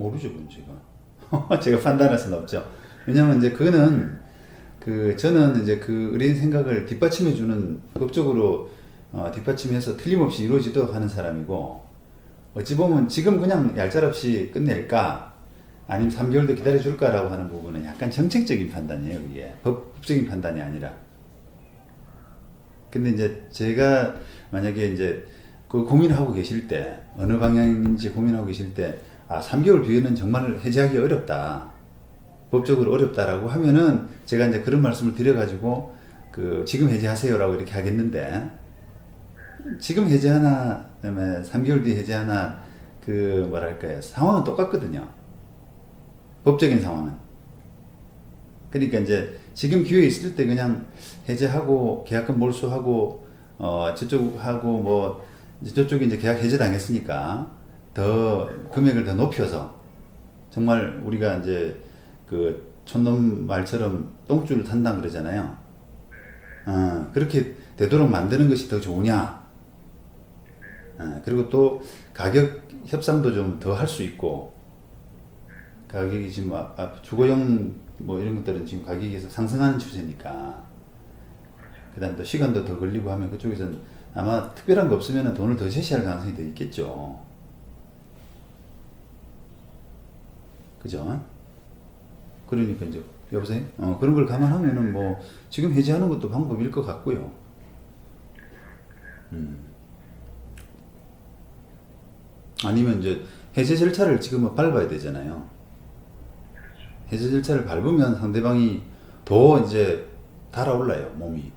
모르죠, 제가. 제가 판단할 수는 없죠. 왜냐면 이제 그거는 그 저는 이제 그 의뢰인 생각을 뒷받침해 주는 법적으로 어, 뒷받침해서 틀림없이 이루어지도록 하는 사람이고 어찌 보면 지금 그냥 얄짤없이 끝낼까 아니면 3개월 더 기다려 줄까라고 하는 부분은 약간 정책적인 판단이에요, 이게. 법, 법적인 판단이 아니라. 근데 이제 제가 만약에 이제 그 고민하고 계실 때 어느 방향인지 고민하고 계실 때 아, 3개월 뒤에는 정말 해제하기 어렵다. 법적으로 어렵다라고 하면은 제가 이제 그런 말씀을 드려가지고 그 지금 해제하세요라고 이렇게 하겠는데 지금 해제하나 그다음에 3개월 뒤에 해제하나 그 뭐랄까요 상황은 똑같거든요. 법적인 상황은. 그러니까 이제 지금 기회 있을 때 그냥 해제하고 계약금 몰수하고 어 저쪽하고 뭐 저쪽이 이제 계약 해제 당했으니까 더 금액을 더 높여서 정말 우리가 이제 그 촌놈 말처럼 똥줄을 탄다 그러잖아요. 어, 그렇게 되도록 만드는 것이 더 좋으냐? 어, 그리고 또 가격 협상도 좀 더 할 수 있고 가격이 지금 아, 아, 주거용 뭐 이런 것들은 지금 가격이 계속 상승하는 추세니까 그다음 또 시간도 더 걸리고 하면 그쪽에서는 아마 특별한 거 없으면 돈을 더 제시할 가능성이 더 있겠죠. 그죠? 그러니까 이제 여보세요? 어, 그런 걸 감안하면은 뭐 지금 해지하는 것도 방법일 것 같고요. 음. 아니면 이제 해제 절차를 지금은 밟아야 되잖아요. 해제 절차를 밟으면 상대방이 더 이제 달아올라요, 몸이.